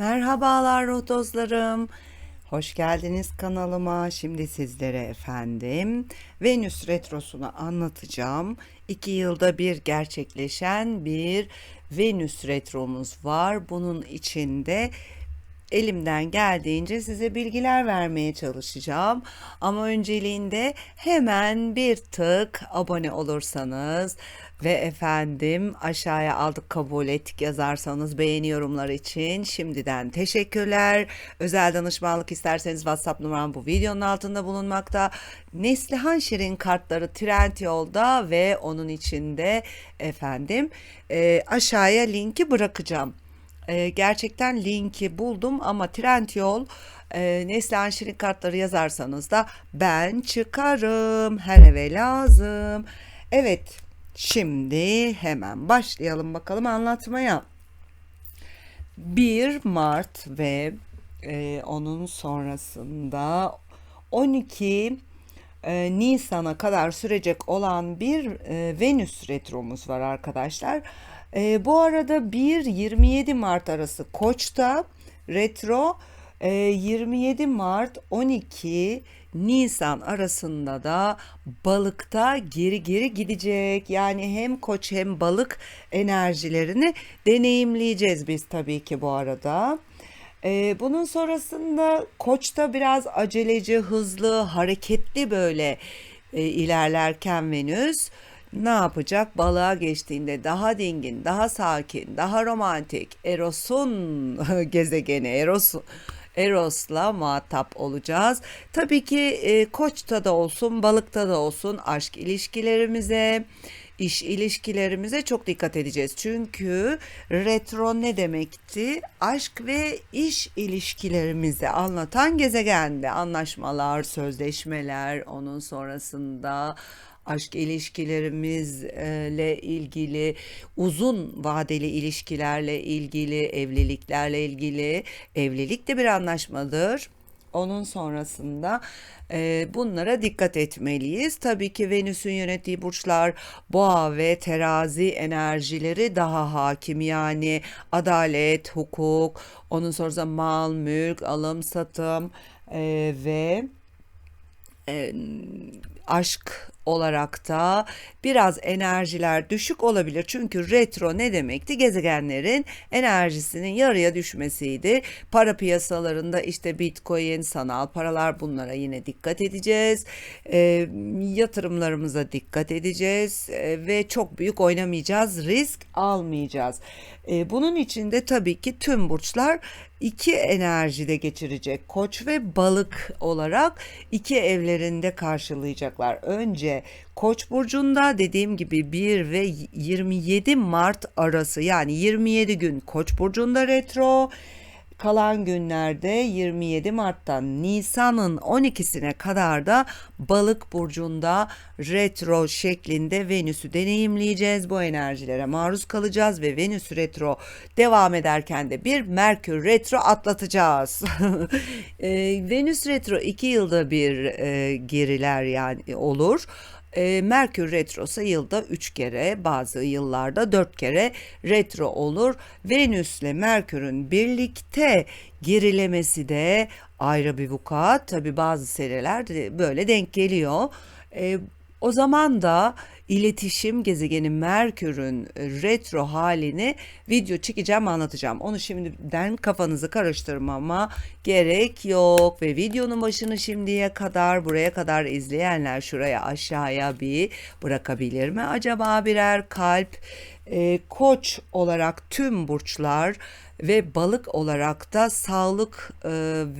Merhabalar ruh dostlarım. Hoş geldiniz kanalıma. Şimdi sizlere efendim Venüs retrosunu anlatacağım. İki yılda bir gerçekleşen bir Venüs retromuz var. Bunun içinde elimden geldiğince size bilgiler vermeye çalışacağım. Ama önceliğinde hemen bir tık abone olursanız ve efendim aşağıya aldık kabul ettik yazarsanız beğeni yorumlar için şimdiden teşekkürler. Özel danışmanlık isterseniz WhatsApp numaram bu videonun altında bulunmakta. Neslihan Şirin kartları Trend Yolda ve onun içinde efendim e, aşağıya linki bırakacağım. E, gerçekten linki buldum ama Trendyol e, Neslihan Şirin kartları yazarsanız da ben çıkarım her eve lazım. Evet şimdi hemen başlayalım bakalım anlatmaya. 1 Mart ve e, onun sonrasında 12 e, Nisan'a kadar sürecek olan bir e, Venüs retromuz var arkadaşlar. E, bu arada 1-27 Mart arası Koç'ta retro, e, 27 Mart 12 Nisan arasında da balıkta geri geri gidecek. Yani hem koç hem balık enerjilerini deneyimleyeceğiz biz tabii ki bu arada. Ee, bunun sonrasında Koç'ta biraz aceleci, hızlı, hareketli böyle e, ilerlerken Venüs ne yapacak? Balığa geçtiğinde daha dingin, daha sakin, daha romantik, Eros'un gezegeni, Eros Eros'la muhatap olacağız. Tabii ki e, Koç'ta da olsun, balıkta da olsun aşk ilişkilerimize, iş ilişkilerimize çok dikkat edeceğiz. Çünkü retro ne demekti? Aşk ve iş ilişkilerimizi anlatan gezegende anlaşmalar, sözleşmeler, onun sonrasında aşk ilişkilerimizle ilgili, uzun vadeli ilişkilerle ilgili, evliliklerle ilgili, evlilik de bir anlaşmadır. Onun sonrasında e, bunlara dikkat etmeliyiz. Tabii ki Venüs'ün yönettiği burçlar boğa ve terazi enerjileri daha hakim. Yani adalet, hukuk, onun sonra mal, mülk, alım, satım e, ve e, aşk olarak da biraz enerjiler düşük olabilir. Çünkü retro ne demekti? Gezegenlerin enerjisinin yarıya düşmesiydi. Para piyasalarında işte bitcoin, sanal paralar bunlara yine dikkat edeceğiz. E, yatırımlarımıza dikkat edeceğiz e, ve çok büyük oynamayacağız, risk almayacağız. E, bunun için de tabii ki tüm burçlar iki enerjide geçirecek. Koç ve balık olarak iki evlerinde karşılayacaklar. Önce Koç burcunda dediğim gibi 1 ve 27 Mart arası yani 27 gün Koç burcunda retro kalan günlerde 27 Mart'tan Nisan'ın 12'sine kadar da Balık burcunda retro şeklinde Venüs'ü deneyimleyeceğiz. Bu enerjilere maruz kalacağız ve Venüs retro devam ederken de bir Merkür retro atlatacağız. e, Venüs retro 2 yılda bir e, geriler yani olur. E, Merkür retrosu yılda 3 kere bazı yıllarda 4 kere retro olur. Venüs ile Merkür'ün birlikte gerilemesi de ayrı bir vukuat. Tabi bazı seneler böyle denk geliyor. E, o zaman da iletişim gezegeni Merkür'ün retro halini video çekeceğim anlatacağım. Onu şimdiden kafanızı karıştırmama gerek yok ve videonun başını şimdiye kadar buraya kadar izleyenler şuraya aşağıya bir bırakabilir mi? Acaba birer kalp e, koç olarak tüm burçlar ve balık olarak da sağlık e,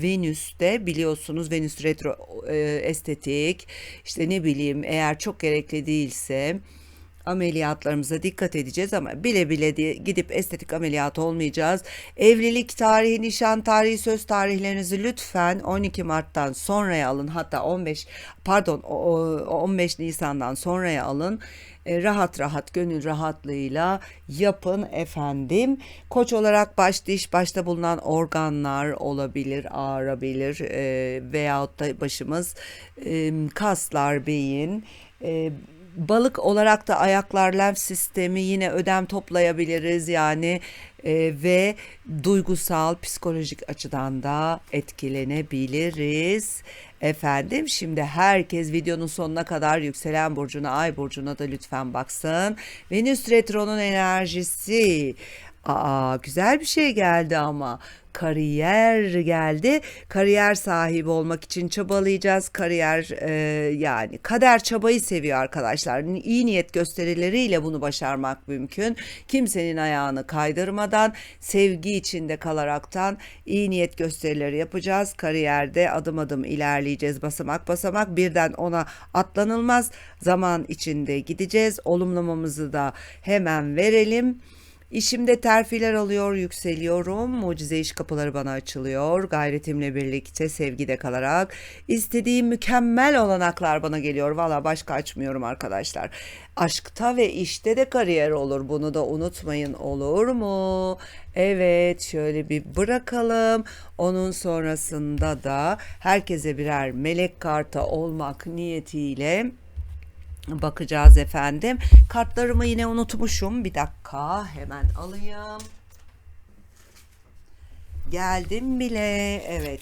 Venüs'te biliyorsunuz Venüs retro e, estetik işte ne bileyim eğer çok gerekli değilse ameliyatlarımıza dikkat edeceğiz ama bile bile diye gidip estetik ameliyat olmayacağız. Evlilik tarihi, nişan tarihi, söz tarihlerinizi lütfen 12 Mart'tan sonraya alın. Hatta 15 pardon 15 Nisan'dan sonraya alın. E, rahat rahat gönül rahatlığıyla yapın efendim. Koç olarak baş diş başta bulunan organlar olabilir, ağrabilir e, veyahut da başımız e, kaslar, beyin e, balık olarak da ayaklar lenf sistemi yine ödem toplayabiliriz yani e, ve duygusal psikolojik açıdan da etkilenebiliriz. Efendim şimdi herkes videonun sonuna kadar yükselen burcuna ay burcuna da lütfen baksın. Venüs retronun enerjisi. Aa güzel bir şey geldi ama kariyer geldi. Kariyer sahibi olmak için çabalayacağız. Kariyer e, yani kader çabayı seviyor arkadaşlar. İyi niyet gösterileriyle bunu başarmak mümkün. Kimsenin ayağını kaydırmadan, sevgi içinde kalaraktan iyi niyet gösterileri yapacağız. Kariyerde adım adım ilerleyeceğiz. Basamak basamak birden ona atlanılmaz. Zaman içinde gideceğiz. Olumlamamızı da hemen verelim. İşimde terfiler alıyor, yükseliyorum. Mucize iş kapıları bana açılıyor. Gayretimle birlikte sevgide kalarak istediğim mükemmel olanaklar bana geliyor. Valla başka açmıyorum arkadaşlar. Aşkta ve işte de kariyer olur. Bunu da unutmayın olur mu? Evet şöyle bir bırakalım. Onun sonrasında da herkese birer melek karta olmak niyetiyle bakacağız efendim. Kartlarımı yine unutmuşum. Bir dakika hemen alayım. Geldim bile. Evet.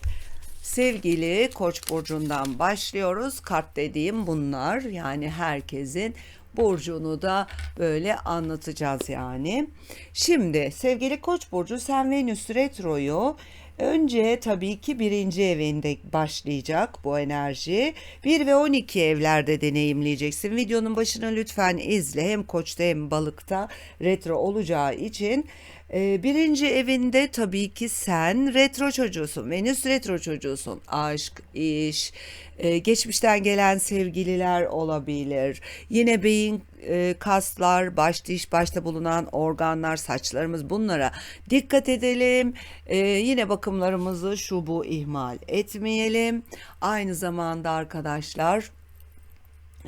Sevgili Koç burcundan başlıyoruz. Kart dediğim bunlar. Yani herkesin burcunu da böyle anlatacağız yani. Şimdi sevgili Koç burcu sen Venüs retroyu Önce tabii ki birinci evinde başlayacak bu enerji. 1 ve 12 evlerde deneyimleyeceksin. Videonun başına lütfen izle. Hem koçta hem balıkta retro olacağı için. Ee, birinci evinde tabii ki sen retro çocuğusun. Venüs retro çocuğusun. Aşk, iş, e, geçmişten gelen sevgililer olabilir. Yine beyin e, kaslar, baş diş, başta bulunan organlar, saçlarımız bunlara dikkat edelim. E, yine bakımlarımızı şu bu ihmal etmeyelim. Aynı zamanda arkadaşlar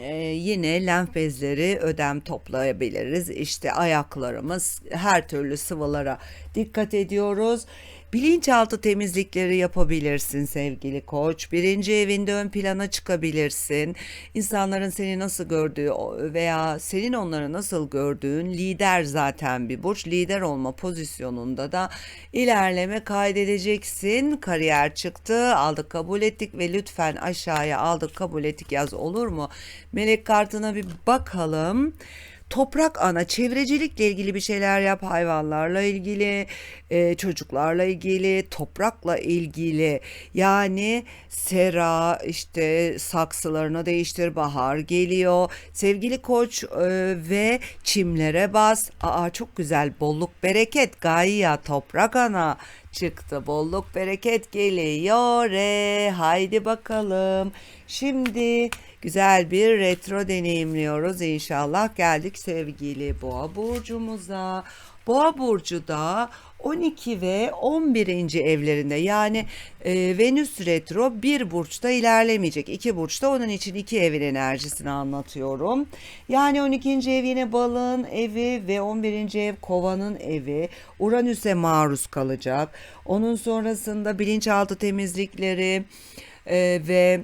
ee, yine lenf bezleri ödem toplayabiliriz. İşte ayaklarımız her türlü sıvılara dikkat ediyoruz. Bilinçaltı temizlikleri yapabilirsin sevgili koç. Birinci evinde ön plana çıkabilirsin. İnsanların seni nasıl gördüğü veya senin onları nasıl gördüğün lider zaten bir burç. Lider olma pozisyonunda da ilerleme kaydedeceksin. Kariyer çıktı aldık kabul ettik ve lütfen aşağıya aldık kabul ettik yaz olur mu? Melek kartına bir bakalım toprak ana çevrecilikle ilgili bir şeyler yap hayvanlarla ilgili e, çocuklarla ilgili toprakla ilgili. Yani sera işte saksılarını değiştir bahar geliyor. Sevgili koç e, ve çimlere bas. Aa çok güzel bolluk bereket. Gayya toprak ana çıktı bolluk bereket geliyor e, haydi bakalım şimdi güzel bir retro deneyimliyoruz inşallah. Geldik sevgili Boğa burcumuza. Boğa burcu da 12 ve 11. evlerinde yani e, Venüs retro bir burçta ilerlemeyecek. iki burçta onun için iki evin enerjisini anlatıyorum. Yani 12. ev yine balığın evi ve 11. ev kovanın evi. Uranüs'e maruz kalacak. Onun sonrasında bilinçaltı temizlikleri e, ve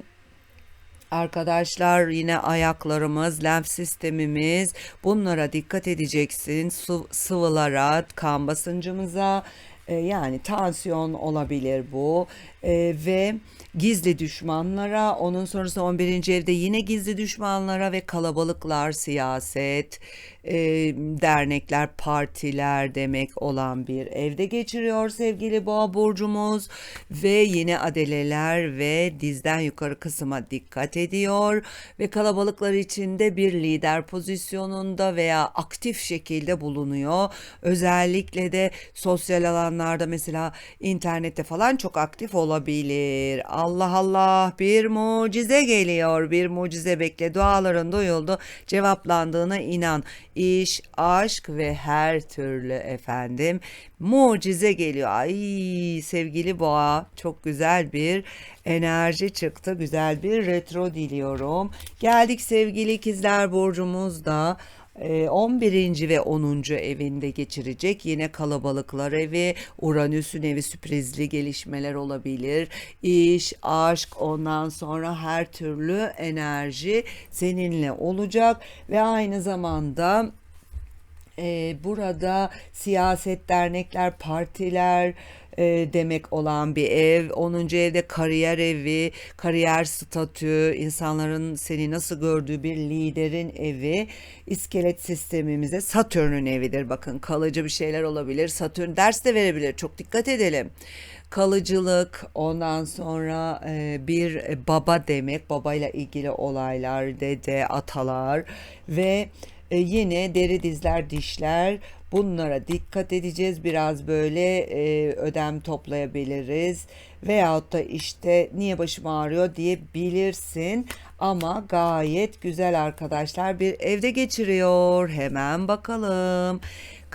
Arkadaşlar yine ayaklarımız, lenf sistemimiz bunlara dikkat edeceksin. Su, sıvılara, kan basıncımıza e, yani tansiyon olabilir bu e, ve gizli düşmanlara onun sonrası 11. evde yine gizli düşmanlara ve kalabalıklar siyaset e, dernekler partiler demek olan bir evde geçiriyor sevgili boğa burcumuz ve yine adeleler ve dizden yukarı kısma dikkat ediyor ve kalabalıklar içinde bir lider pozisyonunda veya aktif şekilde bulunuyor. Özellikle de sosyal alanlarda mesela internette falan çok aktif olabilir. Allah Allah bir mucize geliyor bir mucize bekle duaların duyuldu cevaplandığına inan iş, aşk ve her türlü efendim mucize geliyor. Ay sevgili boğa çok güzel bir enerji çıktı. Güzel bir retro diliyorum. Geldik sevgili ikizler burcumuzda 11. ve 10. evinde geçirecek. Yine kalabalıklar evi, Uranüs'ün evi sürprizli gelişmeler olabilir. İş, aşk, ondan sonra her türlü enerji seninle olacak ve aynı zamanda e, burada siyaset, dernekler, partiler e, demek olan bir ev. 10. evde kariyer evi, kariyer statü, insanların seni nasıl gördüğü bir liderin evi. İskelet sistemimize Satürn'ün evidir. Bakın kalıcı bir şeyler olabilir. Satürn ders de verebilir. Çok dikkat edelim kalıcılık, ondan sonra e, bir baba demek, babayla ilgili olaylar, dede, atalar ve e, yine deri dizler dişler bunlara dikkat edeceğiz. Biraz böyle e, ödem toplayabiliriz. Veyahut da işte niye başım ağrıyor diyebilirsin. Ama gayet güzel arkadaşlar bir evde geçiriyor. Hemen bakalım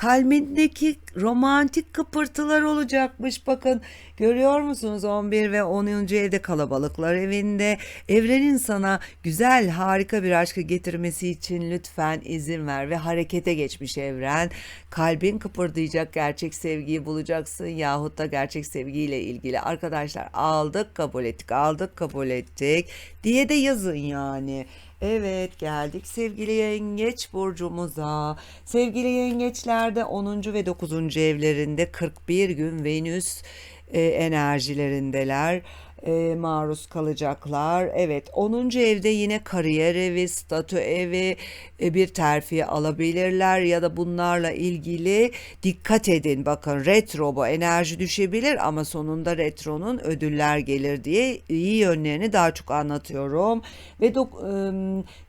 kalbindeki romantik kıpırtılar olacakmış. Bakın görüyor musunuz? 11 ve 10. evde kalabalıklar evinde. Evrenin sana güzel harika bir aşkı getirmesi için lütfen izin ver ve harekete geçmiş evren. Kalbin kıpırdayacak gerçek sevgiyi bulacaksın yahut da gerçek sevgiyle ilgili. Arkadaşlar aldık kabul ettik aldık kabul ettik diye de yazın yani Evet geldik sevgili yengeç burcumuza. Sevgili yengeçlerde 10. ve 9. evlerinde 41 gün Venüs e, enerjilerindeler e, maruz kalacaklar. Evet 10. evde yine kariyer evi, statü evi e, bir terfi alabilirler ya da bunlarla ilgili dikkat edin. Bakın retro bu enerji düşebilir ama sonunda retronun ödüller gelir diye iyi yönlerini daha çok anlatıyorum. Ve dok, e,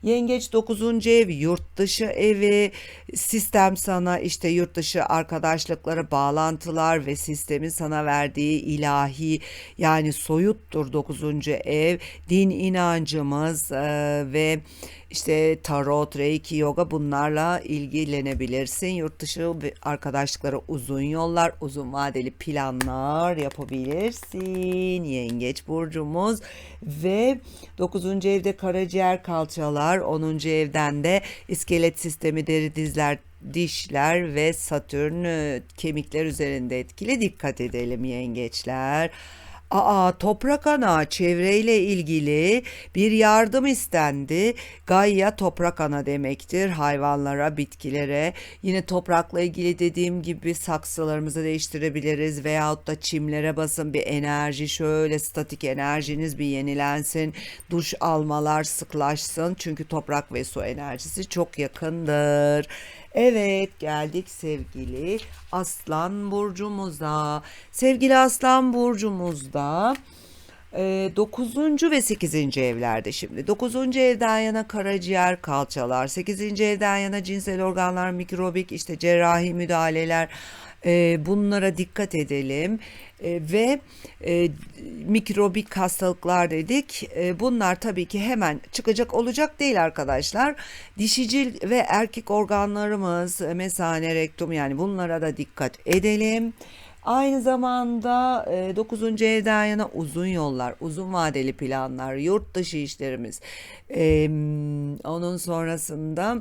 yengeç 9. ev yurt dışı evi sistem sana işte yurt dışı arkadaşlıkları bağlantılar ve sistemin sana verdiği ilahi yani soyut Burçtur 9. ev. Din inancımız e, ve işte tarot, reiki, yoga bunlarla ilgilenebilirsin. Yurt dışı arkadaşlıklara uzun yollar, uzun vadeli planlar yapabilirsin. Yengeç burcumuz ve 9. evde karaciğer kalçalar, 10. evden de iskelet sistemi, deri dizler, dişler ve satürn e, kemikler üzerinde etkili dikkat edelim yengeçler. Aa toprak ana çevreyle ilgili bir yardım istendi. Gaia toprak ana demektir. Hayvanlara, bitkilere. Yine toprakla ilgili dediğim gibi saksılarımızı değiştirebiliriz veyahut da çimlere basın bir enerji şöyle statik enerjiniz bir yenilensin. Duş almalar sıklaşsın. Çünkü toprak ve su enerjisi çok yakındır. Evet geldik sevgili Aslan burcumuza. Sevgili Aslan burcumuzda 9. E, ve 8. evlerde şimdi. 9. evden yana karaciğer kalçalar, 8. evden yana cinsel organlar, mikrobik işte cerrahi müdahaleler e, bunlara dikkat edelim e, ve e, mikrobik hastalıklar dedik. E, bunlar tabii ki hemen çıkacak olacak değil arkadaşlar. Dişicil ve erkek organlarımız, e, mesane, rektum yani bunlara da dikkat edelim. Aynı zamanda e, 9. evden yana uzun yollar, uzun vadeli planlar, yurt dışı işlerimiz. E, onun sonrasında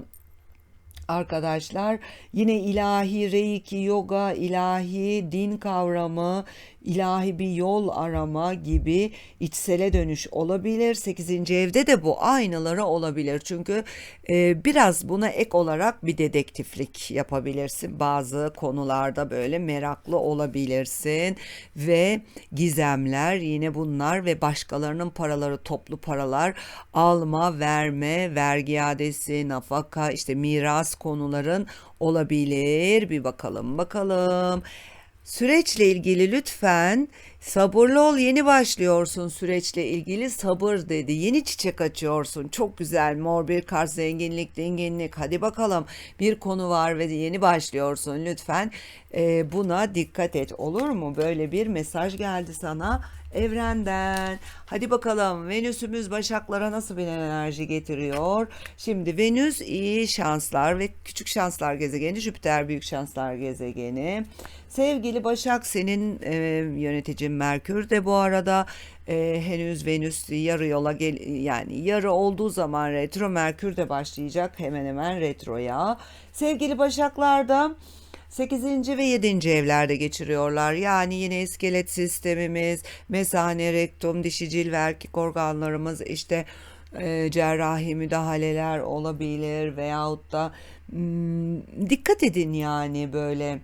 arkadaşlar. Yine ilahi reiki, yoga, ilahi din kavramı, ilahi bir yol arama gibi içsele dönüş olabilir. 8. evde de bu aynaları olabilir. Çünkü e, biraz buna ek olarak bir dedektiflik yapabilirsin. Bazı konularda böyle meraklı olabilirsin ve gizemler yine bunlar ve başkalarının paraları toplu paralar alma, verme, vergi iadesi, nafaka, işte miras konuların olabilir. Bir bakalım bakalım. Süreçle ilgili lütfen sabırlı ol yeni başlıyorsun süreçle ilgili. Sabır dedi. Yeni çiçek açıyorsun. Çok güzel mor bir kart zenginlik dinginlik. Hadi bakalım bir konu var ve yeni başlıyorsun. Lütfen e, buna dikkat et. Olur mu? Böyle bir mesaj geldi sana evrenden. Hadi bakalım Venüs'ümüz Başaklara nasıl bir enerji getiriyor? Şimdi Venüs iyi şanslar ve küçük şanslar gezegeni, Jüpiter büyük şanslar gezegeni. Sevgili Başak senin e, yöneticin Merkür de bu arada e, henüz Venüs yarı yola gel yani yarı olduğu zaman retro Merkür de başlayacak hemen hemen retroya. Sevgili Başaklarda 8. ve 7. evlerde geçiriyorlar. Yani yine iskelet sistemimiz, mesane, rektum, dişicil ve erkek organlarımız işte e, cerrahi müdahaleler olabilir veyahut da hmm, dikkat edin yani böyle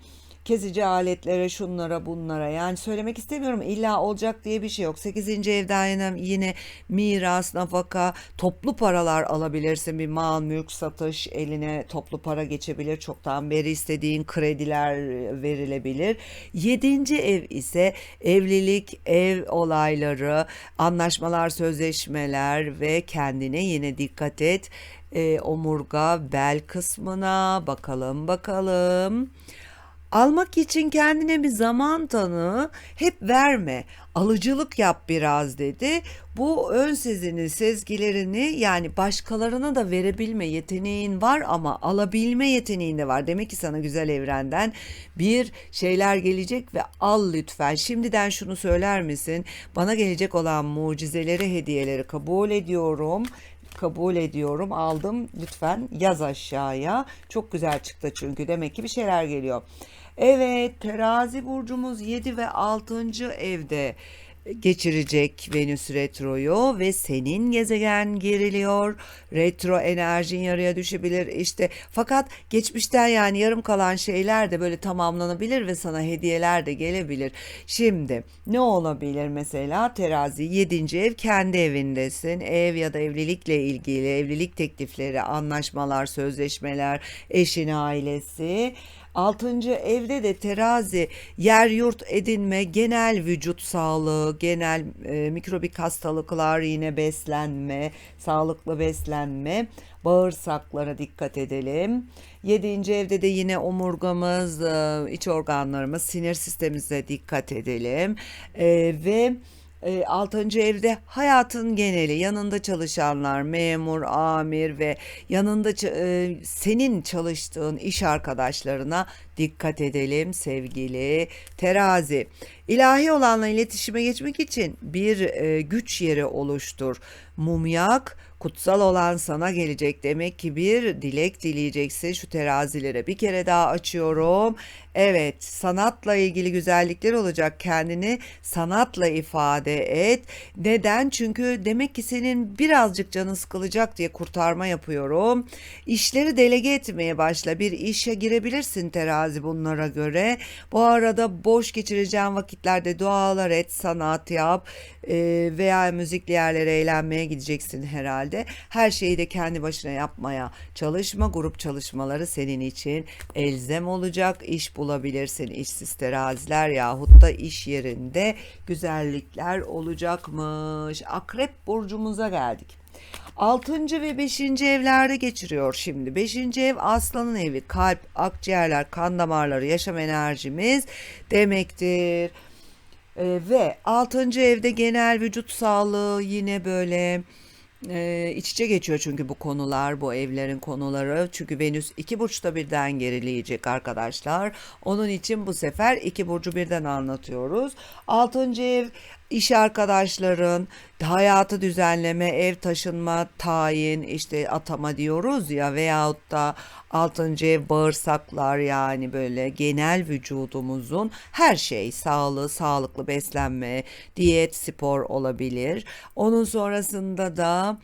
kesici aletlere şunlara bunlara yani söylemek istemiyorum illa olacak diye bir şey yok. 8. evden yine, yine miras, nafaka, toplu paralar alabilirsin. Bir mal, mülk satış eline toplu para geçebilir. Çoktan beri istediğin krediler verilebilir. 7. ev ise evlilik, ev olayları, anlaşmalar, sözleşmeler ve kendine yine dikkat et. E, omurga, bel kısmına bakalım bakalım. Almak için kendine bir zaman tanı, hep verme. Alıcılık yap biraz dedi. Bu ön sezini, sezgilerini yani başkalarına da verebilme yeteneğin var ama alabilme yeteneğin de var. Demek ki sana güzel evrenden bir şeyler gelecek ve al lütfen. Şimdiden şunu söyler misin? Bana gelecek olan mucizeleri, hediyeleri kabul ediyorum kabul ediyorum aldım lütfen yaz aşağıya çok güzel çıktı çünkü demek ki bir şeyler geliyor evet terazi burcumuz 7 ve 6. evde geçirecek Venüs retroyu ve senin gezegen geriliyor. Retro enerjin yarıya düşebilir işte. Fakat geçmişten yani yarım kalan şeyler de böyle tamamlanabilir ve sana hediyeler de gelebilir. Şimdi ne olabilir mesela terazi 7. ev kendi evindesin. Ev ya da evlilikle ilgili evlilik teklifleri, anlaşmalar, sözleşmeler, eşin ailesi Altıncı evde de terazi yer yurt edinme, genel vücut sağlığı, genel e, mikrobik hastalıklar, yine beslenme, sağlıklı beslenme, bağırsaklara dikkat edelim. Yedinci evde de yine omurgamız, e, iç organlarımız, sinir sistemimize dikkat edelim. E, ve e, 6. evde hayatın geneli yanında çalışanlar memur amir ve yanında e, senin çalıştığın iş arkadaşlarına dikkat edelim sevgili terazi ilahi olanla iletişime geçmek için bir e, güç yeri oluştur mumyak kutsal olan sana gelecek demek ki bir dilek dileyeceksin şu terazilere bir kere daha açıyorum. Evet sanatla ilgili güzellikler olacak. Kendini sanatla ifade et. Neden? Çünkü demek ki senin birazcık canın sıkılacak diye kurtarma yapıyorum. İşleri delege etmeye başla. Bir işe girebilirsin terazi bunlara göre. Bu arada boş geçireceğin vakitlerde dualar et sanat yap veya müzikli yerlere eğlenmeye gideceksin herhalde. Her şeyi de kendi başına yapmaya çalışma. Grup çalışmaları senin için elzem olacak. İş bulabilirsin. İşsiz teraziler yahut da iş yerinde güzellikler olacakmış. Akrep burcumuza geldik. 6. ve 5. evlerde geçiriyor şimdi. 5. ev aslanın evi, kalp, akciğerler, kan damarları, yaşam enerjimiz demektir. Ee, ve 6. evde genel vücut sağlığı yine böyle e, iç içe geçiyor çünkü bu konular, bu evlerin konuları. Çünkü Venüs iki burçta birden gerileyecek arkadaşlar. Onun için bu sefer iki burcu birden anlatıyoruz. Altıncı ev iş arkadaşların, hayatı düzenleme, ev taşınma, tayin, işte atama diyoruz ya veyahut da altıncı ev bağırsaklar yani böyle genel vücudumuzun her şey sağlığı, sağlıklı beslenme, diyet, spor olabilir. Onun sonrasında da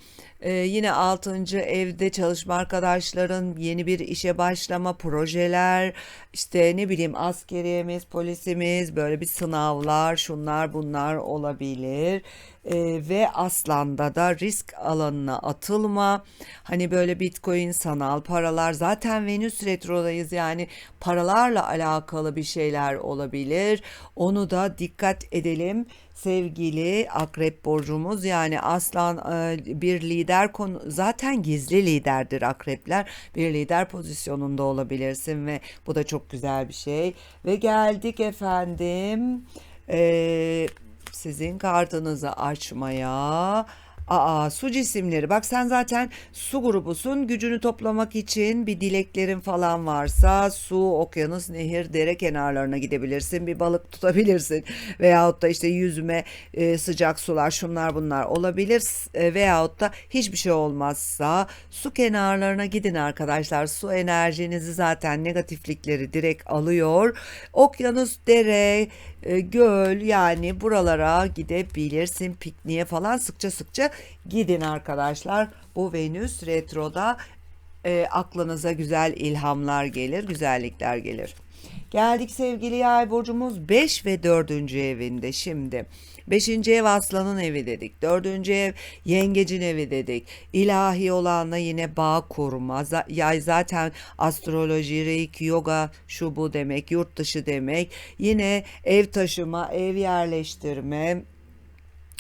ee, yine altıncı evde çalışma arkadaşların yeni bir işe başlama projeler işte ne bileyim askeriyemiz polisimiz böyle bir sınavlar şunlar bunlar olabilir ee, ve aslanda da risk alanına atılma. Hani böyle bitcoin sanal paralar zaten venüs retrodayız. Yani paralarla alakalı bir şeyler olabilir. Onu da dikkat edelim sevgili akrep borcumuz yani aslan e, bir lider konu zaten gizli liderdir akrepler. Bir lider pozisyonunda olabilirsin ve bu da çok güzel bir şey. Ve geldik efendim e, sizin kartınızı açmaya Aa su cisimleri bak sen zaten su grubusun gücünü toplamak için bir dileklerin falan varsa su, okyanus, nehir, dere kenarlarına gidebilirsin. Bir balık tutabilirsin veyahut da işte yüzme, e, sıcak sular şunlar bunlar olabilir e, veyahut da hiçbir şey olmazsa su kenarlarına gidin arkadaşlar. Su enerjinizi zaten negatiflikleri direkt alıyor. Okyanus, dere, e, göl yani buralara gidebilirsin pikniğe falan sıkça sıkça gidin arkadaşlar. Bu Venüs retroda e, aklınıza güzel ilhamlar gelir, güzellikler gelir. Geldik sevgili yay burcumuz 5 ve 4. evinde şimdi. 5. ev aslanın evi dedik. 4. ev yengecin evi dedik. İlahi olanla yine bağ kurma. Yay zaten astroloji, reiki, yoga şu bu demek, yurt dışı demek. Yine ev taşıma, ev yerleştirme,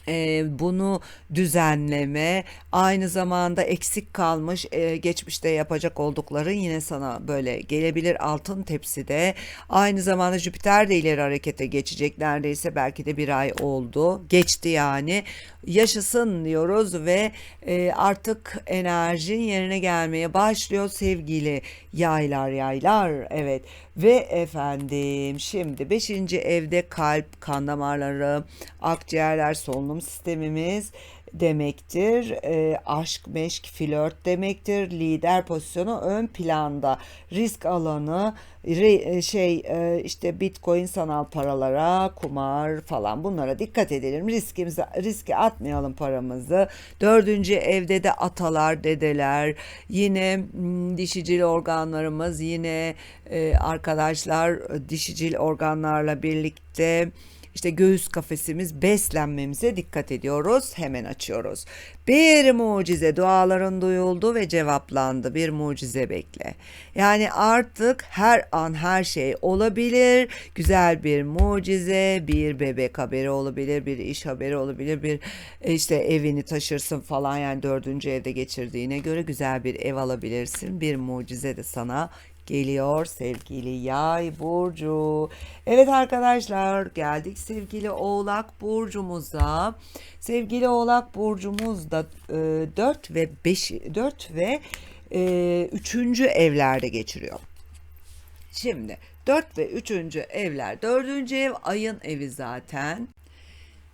e, bunu düzenleme aynı zamanda eksik kalmış e, geçmişte yapacak oldukların yine sana böyle gelebilir altın tepside. Aynı zamanda Jüpiter de ileri harekete geçecek neredeyse belki de bir ay oldu. Geçti yani. Yaşasın diyoruz ve e, artık enerjin yerine gelmeye başlıyor sevgili yaylar yaylar. Evet. Ve efendim şimdi 5. evde kalp kan damarları akciğerler solunum sistemimiz demektir. E, aşk, meşk, flört demektir. Lider pozisyonu ön planda. Risk alanı re- e, şey e, işte bitcoin sanal paralara, kumar falan bunlara dikkat edelim. Riskimize riske atmayalım paramızı. Dördüncü evde de atalar, dedeler, yine hmm, dişicil organlarımız, yine e, arkadaşlar dişicil organlarla birlikte işte göğüs kafesimiz beslenmemize dikkat ediyoruz. Hemen açıyoruz. Bir mucize duaların duyuldu ve cevaplandı. Bir mucize bekle. Yani artık her an her şey olabilir. Güzel bir mucize, bir bebek haberi olabilir, bir iş haberi olabilir, bir e, işte evini taşırsın falan yani dördüncü evde geçirdiğine göre güzel bir ev alabilirsin. Bir mucize de sana geliyor sevgili yay burcu. Evet arkadaşlar geldik sevgili oğlak burcumuza. Sevgili oğlak burcumuzda e, 4 ve 5 4 ve e, 3. evlerde geçiriyor. Şimdi 4 ve 3. evler 4. ev ayın evi zaten.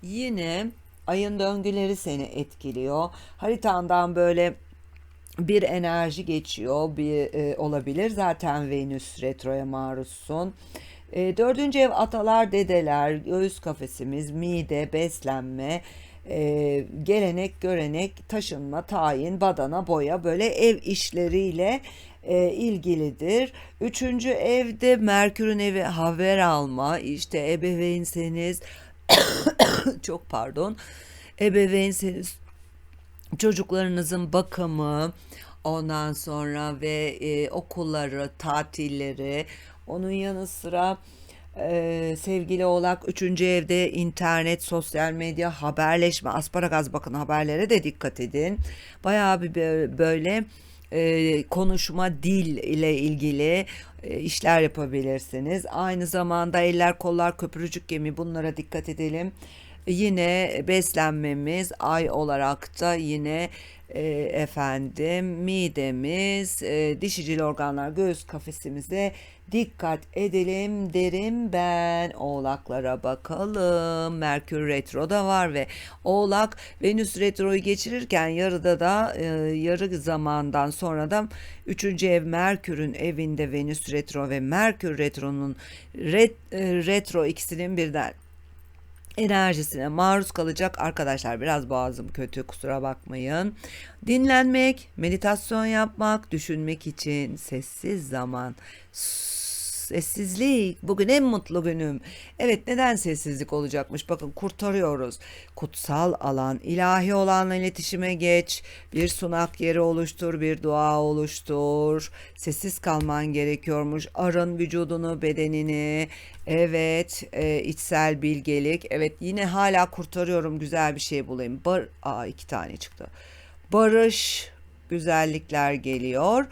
Yine ayın döngüleri seni etkiliyor. Haritandan böyle bir enerji geçiyor bir e, olabilir zaten Venüs retroya maruzsun. E, dördüncü ev atalar dedeler göğüs kafesimiz mide beslenme e, gelenek görenek taşınma tayin badana boya böyle ev işleriyle e, ilgilidir. Üçüncü evde Merkür'ün evi haber alma işte ebeveynseniz çok pardon ebeveynseniz çocuklarınızın bakımı, ondan sonra ve e, okulları, tatilleri, onun yanı sıra e, sevgili oğlak üçüncü evde internet, sosyal medya, haberleşme, asparagas bakın haberlere de dikkat edin. Bayağı bir bö- böyle e, konuşma dil ile ilgili e, işler yapabilirsiniz. Aynı zamanda eller kollar köprücük gemi bunlara dikkat edelim. Yine beslenmemiz ay olarak da yine e, efendim midemiz, e, dişicil organlar, göğüs kafesimize dikkat edelim derim ben. Oğlaklara bakalım. Merkür retro da var ve Oğlak Venüs retroyu geçirirken yarıda da e, yarı zamandan sonra da 3. ev Merkür'ün evinde Venüs retro ve Merkür retronun ret, e, retro ikisinin birden enerjisine maruz kalacak arkadaşlar biraz boğazım kötü kusura bakmayın. Dinlenmek, meditasyon yapmak, düşünmek için sessiz zaman. Sessizlik bugün en mutlu günüm. Evet neden sessizlik olacakmış? Bakın kurtarıyoruz. Kutsal alan, ilahi olanla iletişime geç. Bir sunak yeri oluştur, bir dua oluştur. Sessiz kalman gerekiyormuş. Arın vücudunu, bedenini. Evet, e, içsel bilgelik. Evet yine hala kurtarıyorum. Güzel bir şey bulayım. Bar Aa iki tane çıktı. Barış, güzellikler geliyor.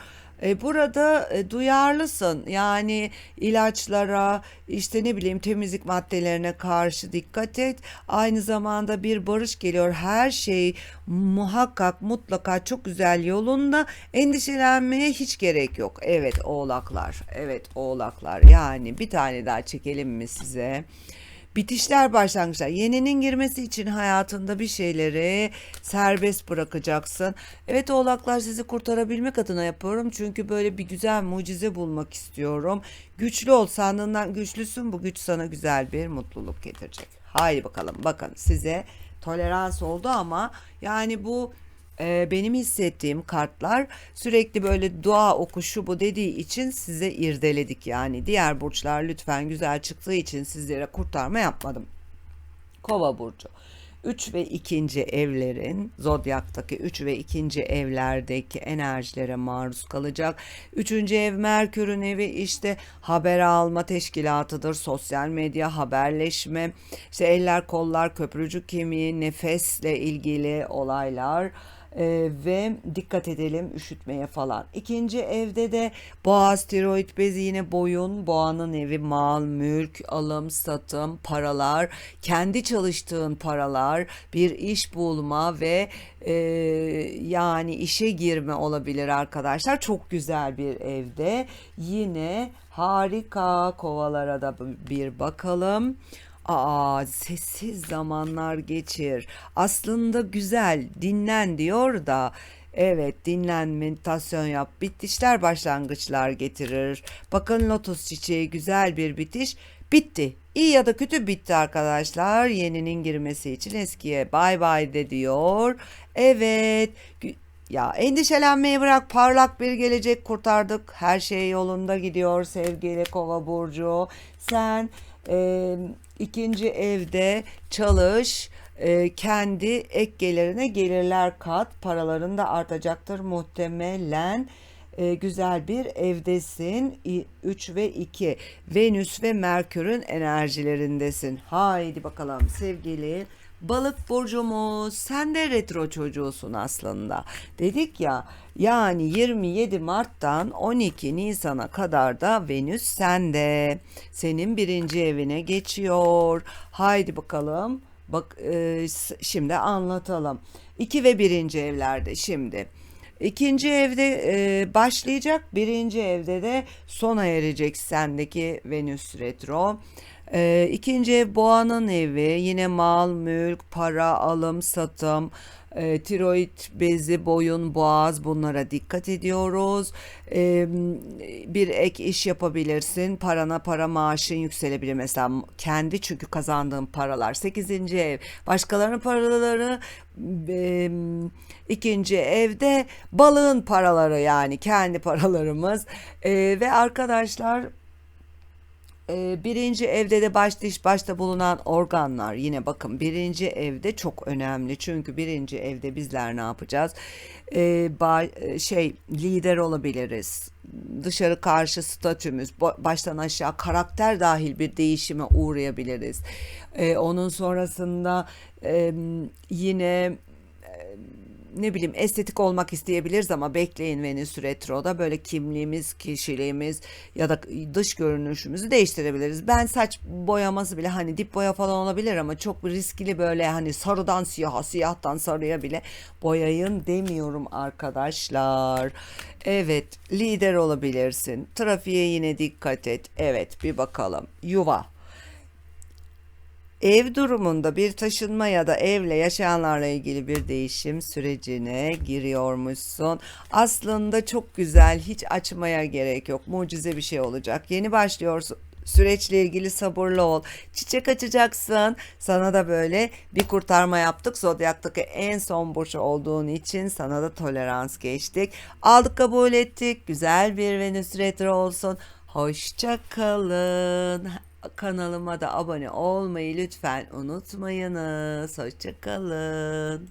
E, burada e, duyarlısın. Yani ilaçlara, işte ne bileyim temizlik maddelerine karşı dikkat et. Aynı zamanda bir barış geliyor. Her şey muhakkak mutlaka çok güzel yolunda. Endişelenmeye hiç gerek yok. Evet oğlaklar. Evet oğlaklar. Yani bir tane daha çekelim mi size? Bitişler başlangıçlar. Yeninin girmesi için hayatında bir şeyleri serbest bırakacaksın. Evet oğlaklar sizi kurtarabilmek adına yapıyorum. Çünkü böyle bir güzel mucize bulmak istiyorum. Güçlü ol sandığından güçlüsün. Bu güç sana güzel bir mutluluk getirecek. Haydi bakalım bakın size tolerans oldu ama yani bu e, benim hissettiğim kartlar sürekli böyle dua oku şu bu dediği için size irdeledik yani. Diğer burçlar lütfen güzel çıktığı için sizlere kurtarma yapmadım. Kova burcu. 3 ve 2. evlerin zodyaktaki 3 ve 2. evlerdeki enerjilere maruz kalacak. 3. ev Merkür'ün evi işte haber alma teşkilatıdır. Sosyal medya, haberleşme, işte eller kollar köprücük kemiği, nefesle ilgili olaylar. Ee, ve dikkat edelim üşütmeye falan. İkinci evde de boğaz, tiroid bezi yine boyun, boğanın evi mal, mülk, alım, satım, paralar, kendi çalıştığın paralar, bir iş bulma ve e, yani işe girme olabilir arkadaşlar. Çok güzel bir evde. Yine harika kovalara da bir bakalım. Aa, sessiz zamanlar geçir. Aslında güzel, dinlen diyor da. Evet, dinlen, meditasyon yap. Bitişler başlangıçlar getirir. Bakın lotus çiçeği güzel bir bitiş. Bitti. İyi ya da kötü bitti arkadaşlar. Yeninin girmesi için eskiye bay bay de diyor. Evet. Ya endişelenmeyi bırak parlak bir gelecek kurtardık. Her şey yolunda gidiyor sevgili Kova burcu. Sen e, ikinci evde çalış. e, kendi ek gelirine gelirler kat. Paraların da artacaktır muhtemelen. E, güzel bir evdesin. 3 ve 2. Venüs ve Merkür'ün enerjilerindesin. Haydi bakalım sevgili Balık burcumuz sen de retro çocuğusun aslında. Dedik ya yani 27 Mart'tan 12 Nisan'a kadar da Venüs sende. Senin birinci evine geçiyor. Haydi bakalım. Bak e, şimdi anlatalım. 2 ve birinci evlerde şimdi. İkinci evde e, başlayacak, birinci evde de sona erecek sendeki Venüs retro. E, ikinci ev boğanın evi, yine mal, mülk, para, alım, satım, e, tiroid bezi, boyun, boğaz. Bunlara dikkat ediyoruz. E, bir ek iş yapabilirsin, parana para maaşın yükselebilir. Mesela kendi çünkü kazandığın paralar. Sekizinci ev, başkalarının paraları e, ikinci evde balığın paraları yani kendi paralarımız. E, ve arkadaşlar e, birinci evde de baş diş başta bulunan organlar yine bakın birinci evde çok önemli. Çünkü birinci evde bizler ne yapacağız? E, ba- şey lider olabiliriz. Dışarı karşı statümüz baştan aşağı karakter dahil bir değişime uğrayabiliriz. E, onun sonrasında e, yine ne bileyim estetik olmak isteyebiliriz ama bekleyin Venüs Retro'da böyle kimliğimiz, kişiliğimiz ya da dış görünüşümüzü değiştirebiliriz. Ben saç boyaması bile hani dip boya falan olabilir ama çok riskli böyle hani sarıdan siyaha, siyahtan sarıya bile boyayın demiyorum arkadaşlar. Evet, lider olabilirsin. Trafiğe yine dikkat et. Evet, bir bakalım. Yuva. Ev durumunda bir taşınma ya da evle yaşayanlarla ilgili bir değişim sürecine giriyormuşsun. Aslında çok güzel, hiç açmaya gerek yok. Mucize bir şey olacak. Yeni başlıyorsun. Süreçle ilgili sabırlı ol. Çiçek açacaksın. Sana da böyle bir kurtarma yaptık. Zodyaktaki en son burç olduğun için sana da tolerans geçtik. Aldık kabul ettik. Güzel bir Venüs retro olsun. Hoşça kalın. Kanalıma da abone olmayı lütfen unutmayınız. Hoşça kalın.